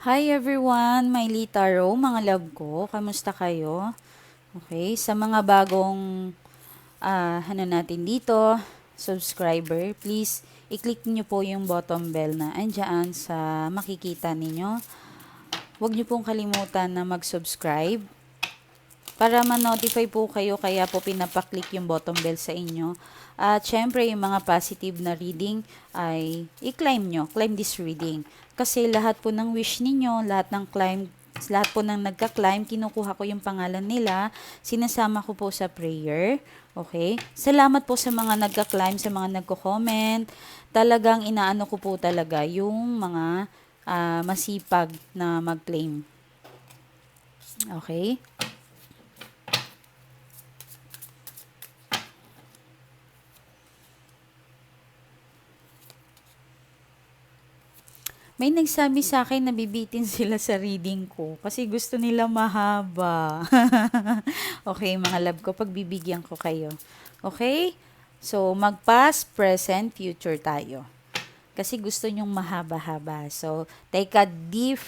Hi everyone, my Taro, mga love ko. Kamusta kayo? Okay, sa mga bagong uh, ano natin dito, subscriber, please i-click niyo po yung bottom bell na andyan sa makikita ninyo. Huwag niyo pong kalimutan na mag-subscribe para ma-notify po kayo kaya po pinapaklik yung bottom bell sa inyo. At syempre yung mga positive na reading ay i-claim nyo, claim this reading. Kasi lahat po ng wish ninyo, lahat ng claim, lahat po ng nagka-climb, kinukuha ko yung pangalan nila, sinasama ko po sa prayer. Okay? Salamat po sa mga nagka-climb, sa mga nagko-comment. Talagang inaano ko po talaga yung mga uh, masipag na mag-claim. Okay? May nagsabi sa akin na bibitin sila sa reading ko kasi gusto nila mahaba. okay, mga love ko, pagbibigyan ko kayo. Okay? So, mag-past, present, future tayo. Kasi gusto nyong mahaba-haba. So, take a deep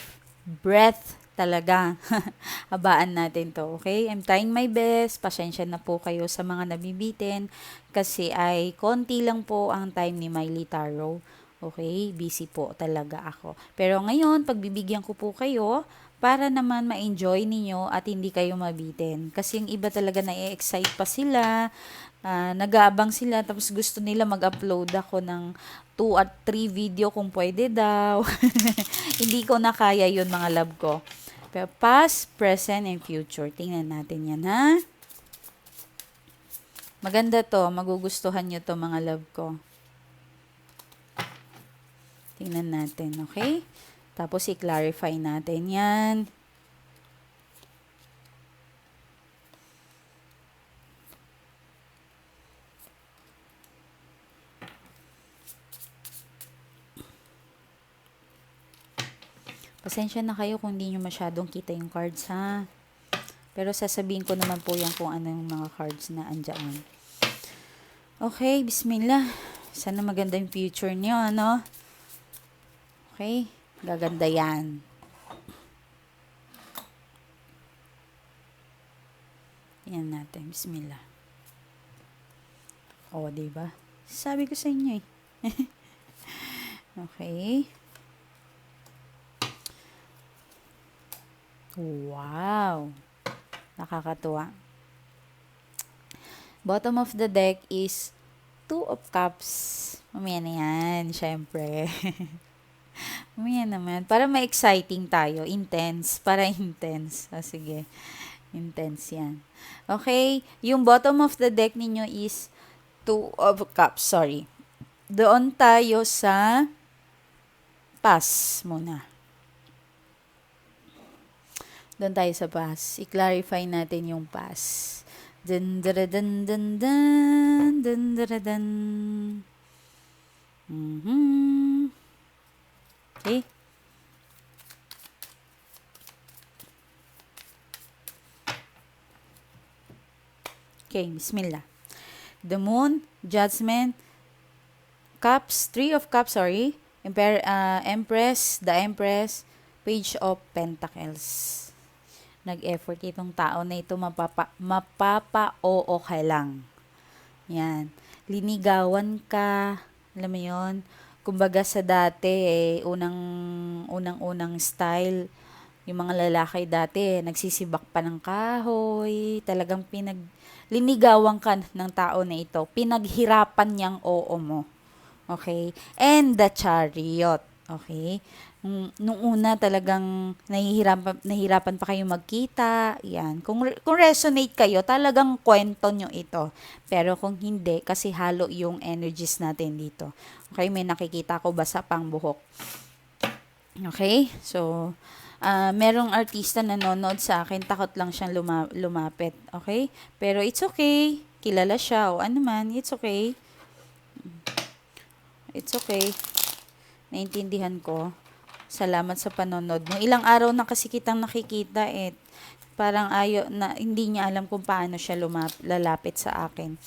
breath talaga. Habaan natin to, okay? I'm trying my best. Pasensya na po kayo sa mga nabibitin kasi ay konti lang po ang time ni Miley Tarot Okay, busy po talaga ako. Pero ngayon, pagbibigyan ko po kayo para naman ma-enjoy ninyo at hindi kayo mabitin. Kasi yung iba talaga na-excite pa sila, uh, nag-aabang sila, tapos gusto nila mag-upload ako ng 2 at 3 video kung pwede daw. hindi ko na kaya yun mga love ko. Pero past, present, and future. Tingnan natin yan, ha? Maganda to. Magugustuhan nyo to mga love ko. Tingnan natin, okay? Tapos i-clarify natin yan. Pasensya na kayo kung hindi nyo masyadong kita yung cards ha. Pero sasabihin ko naman po yan kung ano yung mga cards na andyan. Okay, bismillah. Sana maganda yung future nyo, ano? Okay? Gaganda yan. Yan natin. Bismillah. O, oh, diba? Sabi ko sa inyo eh. okay. Wow. Nakakatuwa. Bottom of the deck is two of cups. Mamaya na yan, syempre. Mamaya naman. Para ma-exciting tayo. Intense. Para intense. O, oh, sige. Intense yan. Okay? Yung bottom of the deck ninyo is two of cups. Sorry. Doon tayo sa pass muna. Doon tayo sa pass. I-clarify natin yung pass. Dun dun dun dun dun dun dun dun. Mm-hmm. Okay? Okay, bismillah. The moon, judgment, cups, three of cups, sorry, Emper uh, empress, the empress, page of pentacles. Nag-effort itong tao na ito mapapa, mapapa-oo ka lang. Yan. Linigawan ka, alam mo yon kumbaga sa dati eh, unang unang unang style yung mga lalaki dati nagsisibak pa ng kahoy talagang pinag linigawan ka ng tao na ito. Pinaghirapan niyang oo mo. Okay? And the chariot okay nung una talagang nahihirapan, nahihirapan pa kayo magkita, yan. Kung, kung resonate kayo, talagang kwento nyo ito. Pero kung hindi, kasi halo yung energies natin dito. Okay, may nakikita ko basa pang buhok. Okay, so, uh, merong artista na nanonood sa akin, takot lang siyang luma- lumapit. Okay, pero it's okay. Kilala siya o ano man, it's okay. It's okay. Naintindihan ko Salamat sa panonood mo. Ilang araw na kasi kitang nakikita eh. Parang ayo na hindi niya alam kung paano siya lumap, lalapit sa akin.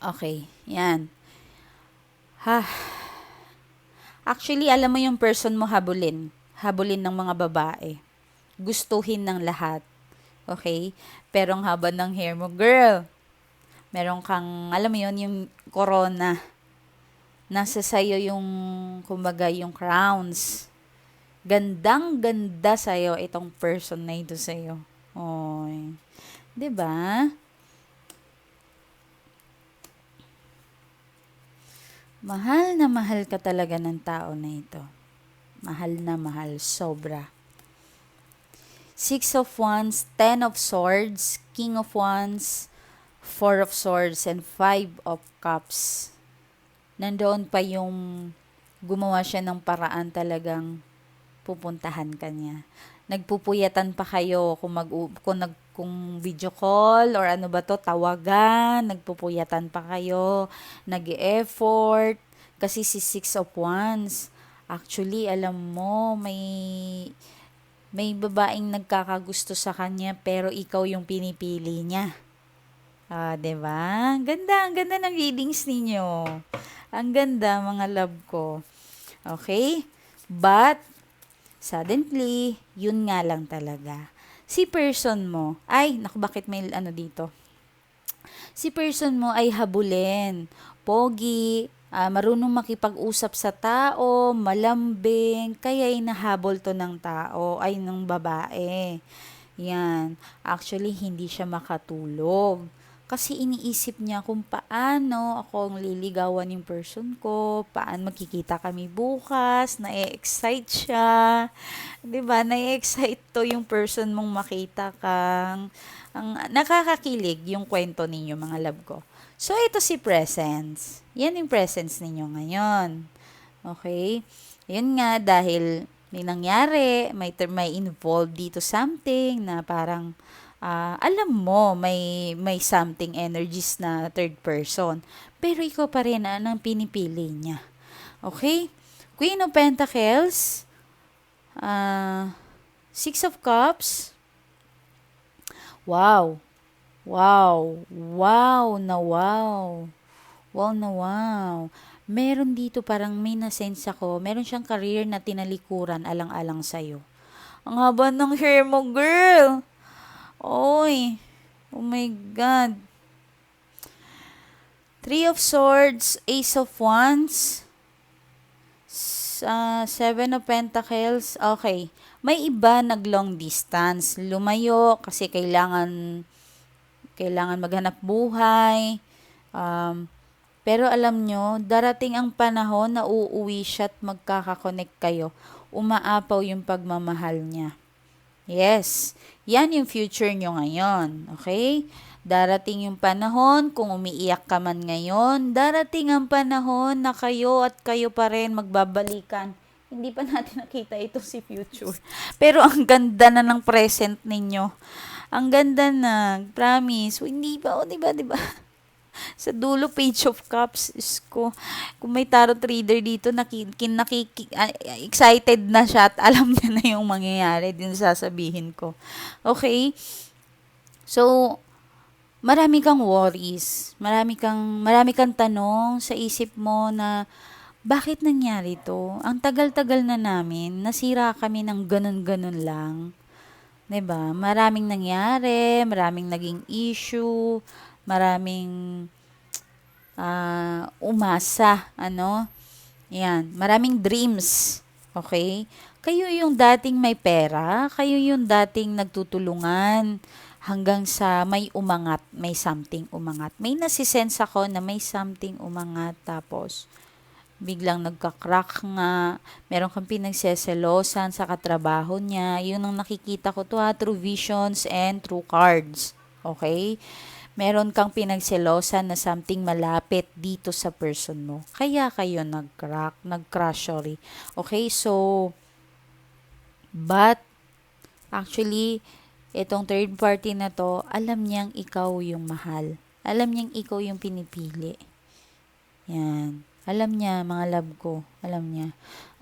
Okay, yan. Ha. Actually, alam mo yung person mo habulin. habulin ng mga babae. Gustuhin ng lahat. Okay? Pero ang haba ng hair mo, girl, meron kang, alam mo yun, yung corona. Nasa sayo yung, kumbaga, yung crowns. Gandang ganda sa'yo itong person na ito sa'yo. Oy. ba? Mahal na mahal ka talaga ng tao na ito. Mahal na mahal, sobra. Six of Wands, Ten of Swords, King of Wands, Four of Swords, and Five of Cups. Nandoon pa yung gumawa siya ng paraan talagang pupuntahan ka niya. Nagpupuyatan pa kayo kung, mag, kung, nag, kung video call or ano ba to, tawagan, nagpupuyatan pa kayo, nag-effort, kasi si Six of Wands, actually, alam mo, may may babaeng nagkakagusto sa kanya pero ikaw yung pinipili niya. Ah, 'di ba? Ganda, ang ganda ng readings ninyo. Ang ganda mga love ko. Okay? But suddenly, yun nga lang talaga. Si person mo, ay, naku, bakit may ano dito? Si person mo ay habulin. Pogi, uh, marunong makipag-usap sa tao, malambing, kaya inahabol to ng tao, ay ng babae. Yan. Actually, hindi siya makatulog. Kasi iniisip niya kung paano ako ang liligawan yung person ko, paano magkikita kami bukas, na-excite siya. 'Di ba? Na-excite to yung person mong makita kang ang nakakakilig yung kwento ninyo mga love ko. So, ito si presence. Yan yung presence ninyo ngayon. Okay? Yun nga, dahil may nangyari, may, may involved dito something na parang, uh, alam mo, may, may something energies na third person. Pero ikaw pa rin ang pinipili niya. Okay? Queen of Pentacles, uh, Six of Cups, Wow. Wow. Wow na wow. Wow na wow. Meron dito parang may nasense ako. Meron siyang career na tinalikuran alang-alang sa'yo. Ang haba ng hair mo, girl. Oy. Oh my God. Three of Swords, Ace of Wands, uh, Seven of Pentacles. Okay. May iba nag long distance. Lumayo kasi kailangan kailangan maghanap buhay. Um, pero alam nyo, darating ang panahon na uuwi siya at magkakakonect kayo. Umaapaw yung pagmamahal niya. Yes, yan yung future nyo ngayon. Okay? Darating yung panahon, kung umiiyak ka man ngayon, darating ang panahon na kayo at kayo pa rin magbabalikan. Hindi pa natin nakita ito si future. Pero ang ganda na ng present ninyo. Ang ganda na, promise. Hindi ba, o, oh, di ba, di ba? Sa dulo, page of cups, is ko, kung may tarot reader dito, naki, kin, naki, uh, excited na siya at alam niya na yung mangyayari din sasabihin ko. Okay? So, marami kang worries, marami kang, marami kang tanong sa isip mo na, bakit nangyari to? Ang tagal-tagal na namin, nasira kami ng ganun-ganun lang. 'Di ba? Maraming nangyari, maraming naging issue, maraming uh, umasa, ano? Yan, maraming dreams. Okay? Kayo yung dating may pera, kayo yung dating nagtutulungan hanggang sa may umangat, may something umangat. May nasisense ako na may something umangat tapos biglang nagka-crack nga, meron kang pinagseselosan sa katrabaho niya, yun ang nakikita ko to ha, through visions and through cards. Okay? Meron kang pinagselosan na something malapit dito sa person mo. Kaya kayo nag-crack, nag-crash, sorry. Okay, so, but, actually, itong third party na to, alam niyang ikaw yung mahal. Alam niyang ikaw yung pinipili. Yan. Alam niya, mga love ko. Alam niya.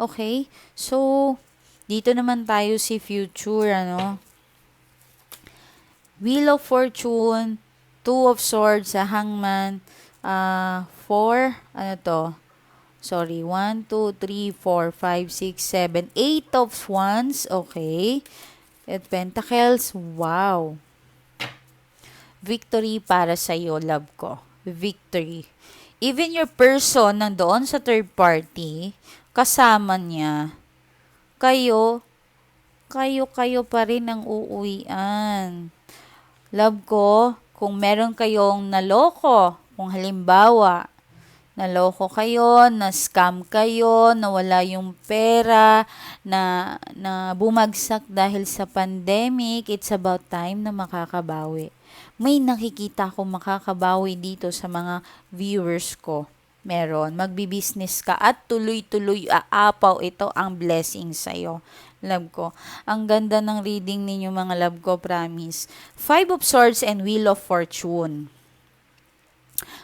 Okay? So, dito naman tayo si future, ano? Wheel of Fortune, Two of Swords sa Hangman, uh, four, ano to? Sorry, 1, 2, 3, 4, 5, 6, 7, 8 of wands. Okay. At pentacles, wow. Victory para sa iyo, love ko. Victory. Even your person nandoon sa third party, kasama niya, kayo, kayo-kayo pa rin ang uuwian. Love ko, kung meron kayong naloko, kung halimbawa, naloko kayo, na-scam kayo, nawala yung pera, na, na bumagsak dahil sa pandemic, it's about time na makakabawi. May nakikita ko makakabawi dito sa mga viewers ko. Meron. Magbi-business ka at tuloy-tuloy aapaw ito ang blessing sa'yo. Love ko. Ang ganda ng reading ninyo mga love ko, promise. Five of Swords and Wheel of Fortune.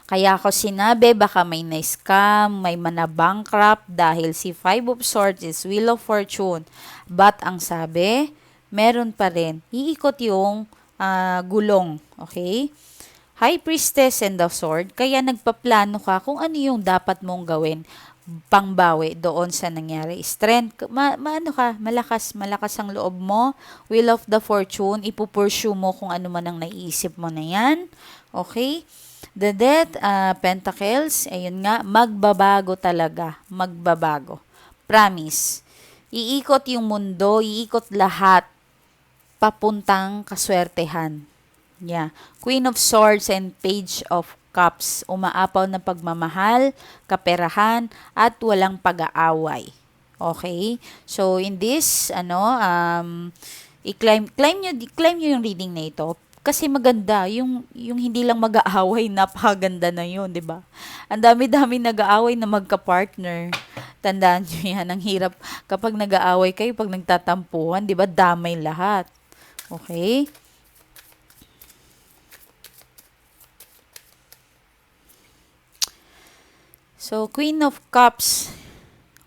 Kaya ako sinabi, baka may na-scam, may mana-bankrupt dahil si Five of Swords is Wheel of Fortune. But ang sabi, meron pa rin. Iikot yung uh, gulong. Okay? High Priestess and the Sword, kaya nagpaplano ka kung ano yung dapat mong gawin pangbawi doon sa nangyari. Strength, ma, maano ka, malakas, malakas ang loob mo. Wheel of the Fortune, ipupursue mo kung ano man ang naiisip mo na yan. Okay? The Death, uh, Pentacles, ayun nga, magbabago talaga. Magbabago. Promise. Iikot yung mundo, iikot lahat papuntang kaswertehan. Yeah. Queen of Swords and Page of Cups. Umaapaw ng pagmamahal, kaperahan, at walang pag-aaway. Okay? So, in this, ano, um, i-claim, claim nyo, claim nyo yung reading na ito kasi maganda yung yung hindi lang mag-aaway, napakaganda na 'yon, 'di ba? Ang dami-dami nag-aaway na magka-partner. Tandaan niyo 'yan, ang hirap kapag nag-aaway kayo pag nagtatampuhan, 'di ba? Damay lahat. Okay? So, Queen of Cups.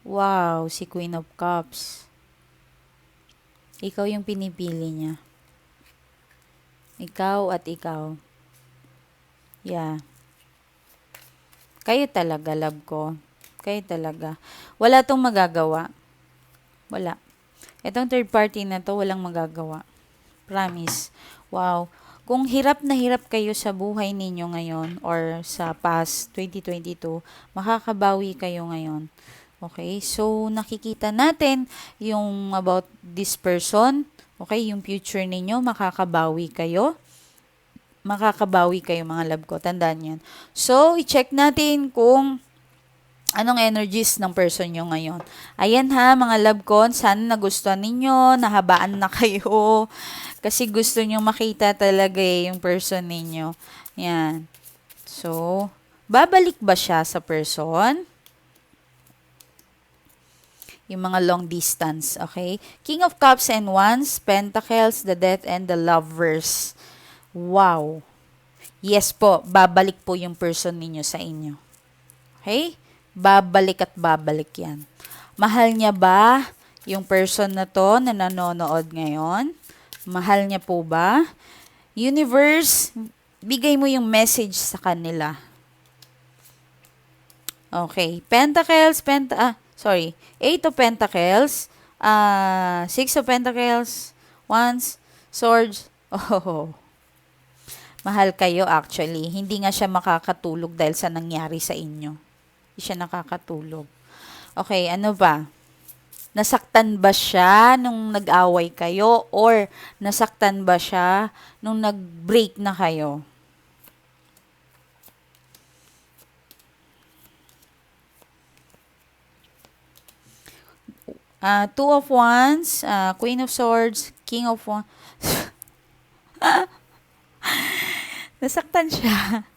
Wow, si Queen of Cups. Ikaw yung pinipili niya. Ikaw at ikaw. Yeah. Kayo talaga, love ko. Kayo talaga. Wala tong magagawa. Wala. Itong third party na to, walang magagawa. Promise. Wow. Kung hirap na hirap kayo sa buhay ninyo ngayon or sa past 2022, makakabawi kayo ngayon. Okay? So, nakikita natin yung about this person Okay, yung future ninyo, makakabawi kayo. Makakabawi kayo mga love ko. Tandaan yan. So, i-check natin kung anong energies ng person nyo ngayon. Ayan ha, mga love ko. Sana nagustuhan ninyo, nahabaan na kayo. Kasi gusto nyo makita talaga eh, yung person ninyo. Yan. So, babalik ba siya sa person? yung mga long distance, okay? King of Cups and Wands, Pentacles, the Death, and the Lovers. Wow! Yes po, babalik po yung person ninyo sa inyo. Okay? Babalik at babalik yan. Mahal niya ba yung person na to na nanonood ngayon? Mahal niya po ba? Universe, bigay mo yung message sa kanila. Okay. Pentacles, penta, ah, sorry, Eight of Pentacles, uh, Six of Pentacles, Wands, Swords, oh, mahal kayo actually. Hindi nga siya makakatulog dahil sa nangyari sa inyo. Hindi siya nakakatulog. Okay, ano ba? Nasaktan ba siya nung nag-away kayo or nasaktan ba siya nung nag-break na kayo? Uh, two of Wands, uh, Queen of Swords, King of Wands. Nasaktan siya.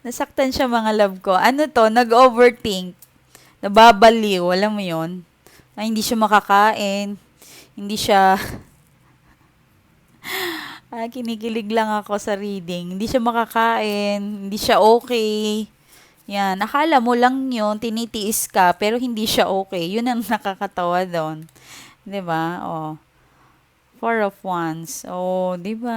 Nasaktan siya mga love ko. Ano to? Nag-overthink. Nababaliw. Alam mo yon Ay, hindi siya makakain. Hindi siya... ah, kinikilig lang ako sa reading. Hindi siya makakain. Hindi siya okay yan, akala mo lang yun, tinitiis ka, pero hindi siya okay. Yun ang nakakatawa doon. ba? Oh. Four of Wands. Oh, 'di ba?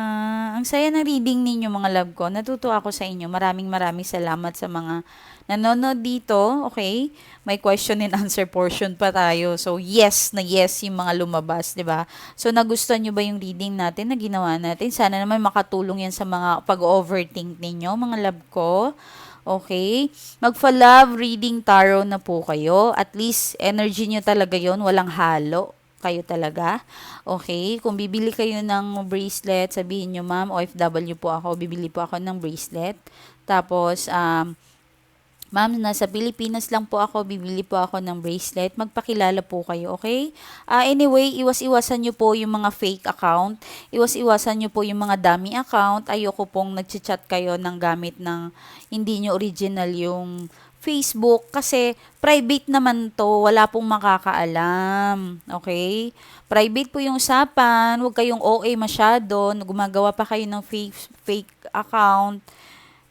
Ang saya ng reading ninyo mga love ko. Natuto ako sa inyo. Maraming maraming salamat sa mga nanonood dito, okay? May question and answer portion pa tayo. So, yes na yes yung mga lumabas, di ba? So, nagustuhan nyo ba yung reading natin na ginawa natin? Sana naman makatulong yan sa mga pag-overthink ninyo, mga love ko. Okay? Magfa-love reading tarot na po kayo. At least, energy nyo talaga yon Walang halo kayo talaga. Okay? Kung bibili kayo ng bracelet, sabihin nyo, ma'am, OFW po ako, bibili po ako ng bracelet. Tapos, um, Ma'am, nasa Pilipinas lang po ako, bibili po ako ng bracelet. Magpakilala po kayo, okay? Uh, anyway, iwas-iwasan nyo po yung mga fake account. Iwas-iwasan nyo po yung mga dummy account. Ayoko pong nagchat kayo ng gamit ng hindi nyo original yung Facebook kasi private naman to, wala pong makakaalam. Okay? Private po yung usapan, huwag kayong OA masyado, gumagawa pa kayo ng fake, fake account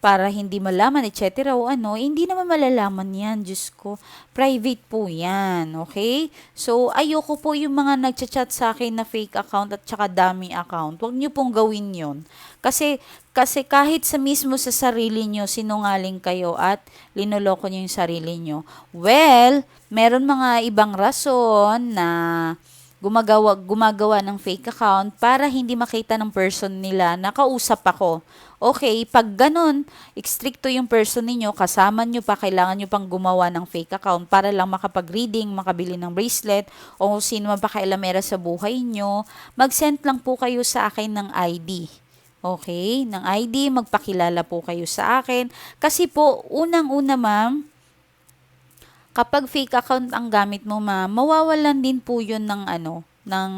para hindi malaman, etc. o ano, hindi naman malalaman yan, Diyos ko. Private po yan, okay? So, ayoko po yung mga nagchat-chat sa akin na fake account at saka dummy account. Huwag niyo pong gawin yon Kasi, kasi kahit sa mismo sa sarili nyo, sinungaling kayo at linoloko niyo yung sarili nyo. Well, meron mga ibang rason na gumagawa, gumagawa ng fake account para hindi makita ng person nila na kausap ako. Okay, pag ganun, stricto yung person ninyo, kasama nyo pa, kailangan nyo pang gumawa ng fake account para lang makapag-reading, makabili ng bracelet, o sino man pa kailamera sa buhay nyo, mag-send lang po kayo sa akin ng ID. Okay, ng ID, magpakilala po kayo sa akin. Kasi po, unang-una ma'am, kapag fake account ang gamit mo ma'am, mawawalan din po yun ng ano, ng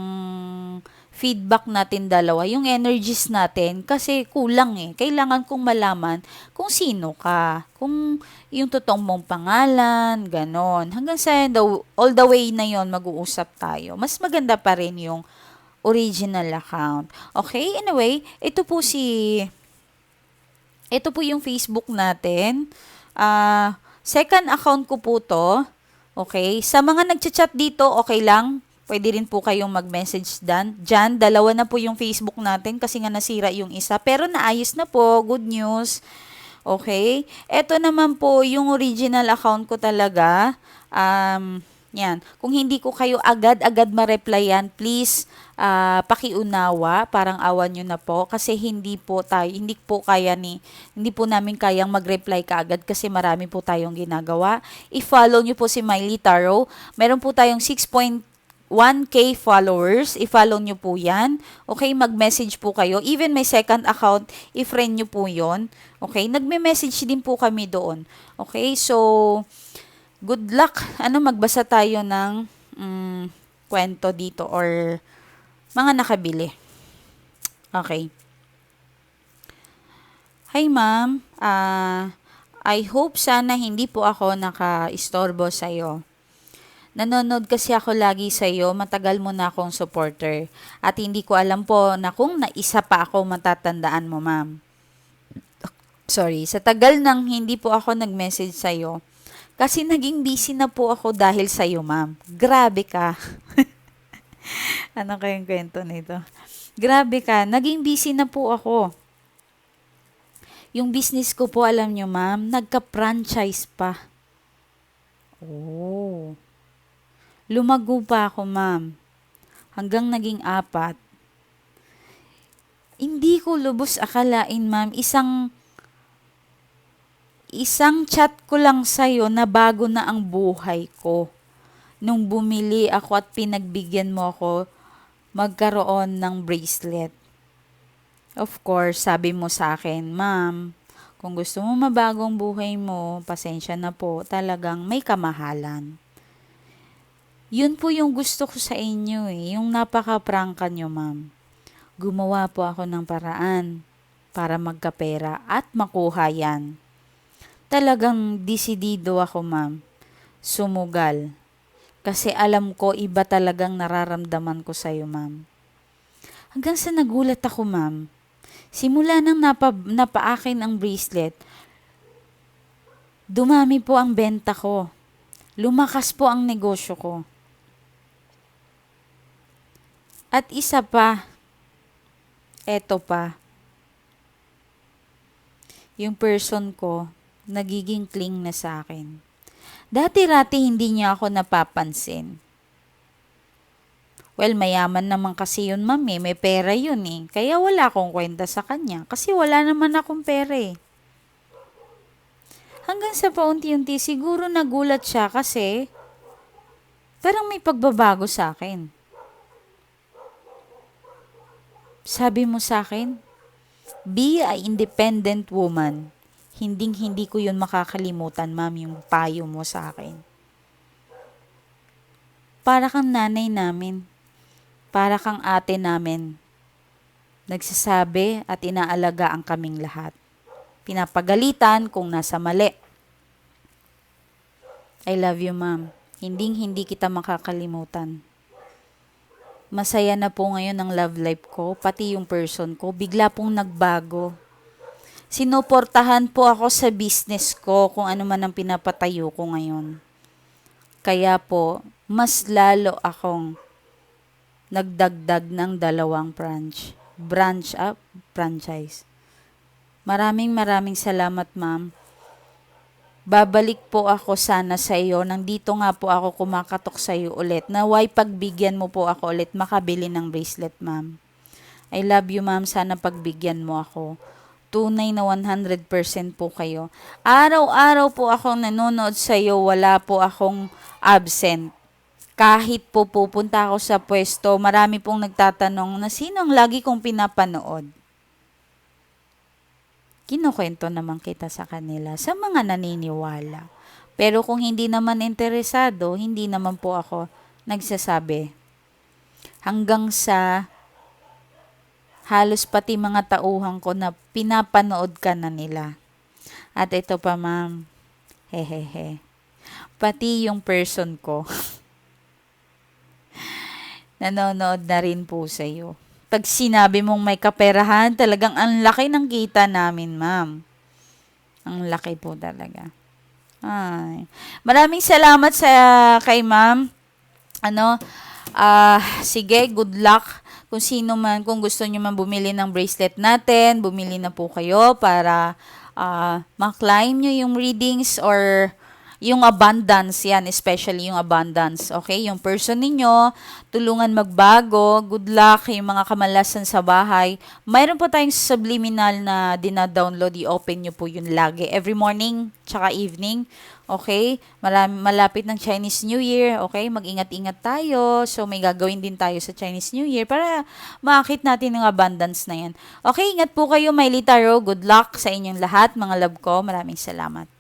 feedback natin dalawa, yung energies natin, kasi kulang eh. Kailangan kong malaman kung sino ka, kung yung totoong mong pangalan, ganon. Hanggang sa the, all the way na yon mag-uusap tayo. Mas maganda pa rin yung original account. Okay, anyway, ito po si, ito po yung Facebook natin. Uh, second account ko po to. Okay, sa mga nagchat-chat dito, okay lang Pwede rin po kayong mag-message dan. Diyan, dalawa na po yung Facebook natin kasi nga nasira yung isa. Pero naayos na po. Good news. Okay? Ito naman po yung original account ko talaga. Um, yan. Kung hindi ko kayo agad-agad ma-replyan, please uh, pakiunawa, parang awan nyo na po kasi hindi po tayo, hindi po kaya ni, hindi po namin kayang mag-reply kaagad kasi marami po tayong ginagawa. I-follow nyo po si Miley Taro. Meron po tayong 6. 1K followers. I-follow nyo po yan. Okay, mag-message po kayo. Even my second account, i-friend nyo po yon Okay, nagme-message din po kami doon. Okay, so, good luck. Ano, magbasa tayo ng um, kwento dito or mga nakabili. Okay. Hi, ma'am. Uh, I hope sana hindi po ako naka-istorbo sa'yo. Nanonood kasi ako lagi sa iyo, matagal mo na akong supporter. At hindi ko alam po na kung naisa pa ako matatandaan mo, ma'am. Sorry, sa tagal nang hindi po ako nag-message sa iyo, kasi naging busy na po ako dahil sa iyo, ma'am. Grabe ka. ano kayong kwento nito? Grabe ka, naging busy na po ako. Yung business ko po, alam nyo, ma'am, nagka-franchise pa. Oh. Lumago pa ako, ma'am. Hanggang naging apat. Hindi ko lubos akalain, ma'am, isang isang chat ko lang sa'yo na bago na ang buhay ko. Nung bumili ako at pinagbigyan mo ako magkaroon ng bracelet. Of course, sabi mo sa akin, ma'am, kung gusto mo mabagong buhay mo, pasensya na po, talagang may kamahalan. Yun po yung gusto ko sa inyo eh, yung napaka-prangka nyo ma'am. Gumawa po ako ng paraan para magkapera at makuha yan. Talagang disidido ako ma'am. Sumugal. Kasi alam ko iba talagang nararamdaman ko sa iyo ma'am. Hanggang sa nagulat ako ma'am. Simula nang napa, napaakin ang bracelet, dumami po ang benta ko. Lumakas po ang negosyo ko. At isa pa, eto pa, yung person ko, nagiging cling na sa akin. Dati-rati hindi niya ako napapansin. Well, mayaman naman kasi yun, ma'am eh. May pera yun eh. Kaya wala akong kwenta sa kanya. Kasi wala naman akong pera eh. Hanggang sa paunti-unti, siguro nagulat siya kasi parang may pagbabago sa akin. Sabi mo sa akin, be a independent woman. Hinding hindi ko yun makakalimutan, ma'am, yung payo mo sa akin. Para kang nanay namin. Para kang ate namin. Nagsasabi at inaalaga ang kaming lahat. Pinapagalitan kung nasa mali. I love you, ma'am. Hinding hindi kita makakalimutan. Masaya na po ngayon ang love life ko, pati yung person ko, bigla pong nagbago. Sinuportahan po ako sa business ko kung ano man ang pinapatayo ko ngayon. Kaya po, mas lalo akong nagdagdag ng dalawang branch. Branch up, franchise. Maraming maraming salamat, ma'am. Babalik po ako sana sa iyo. Nandito nga po ako kumakatok sa iyo ulit. Naway pagbigyan mo po ako ulit makabili ng bracelet, ma'am. I love you, ma'am. Sana pagbigyan mo ako. Tunay na 100% po kayo. Araw-araw po akong nanonood sa iyo. Wala po akong absent. Kahit po pupunta ako sa pwesto, marami pong nagtatanong na sino ang lagi kong pinapanood kinukwento naman kita sa kanila sa mga naniniwala. Pero kung hindi naman interesado, hindi naman po ako nagsasabi. Hanggang sa halos pati mga tauhan ko na pinapanood ka na nila. At ito pa ma'am, hehehe. Pati yung person ko, nanonood na rin po sa iyo pag sinabi mong may kaperahan, talagang ang laki ng kita namin, ma'am. Ang laki po talaga. Ay. Maraming salamat sa kay ma'am. Ano, ah, uh, sige, good luck. Kung sino man, kung gusto niyo man bumili ng bracelet natin, bumili na po kayo para uh, ma-climb nyo yung readings or yung abundance yan, especially yung abundance. Okay? Yung person ninyo, tulungan magbago, good luck, yung mga kamalasan sa bahay. Mayroon po tayong subliminal na dina-download, i-open nyo po yun lagi. Every morning, tsaka evening. Okay? Malapit ng Chinese New Year. Okay? Mag-ingat-ingat tayo. So, may gagawin din tayo sa Chinese New Year para makakit natin yung abundance na yan. Okay? Ingat po kayo, Maylita Ro. Good luck sa inyong lahat, mga love ko. Maraming salamat.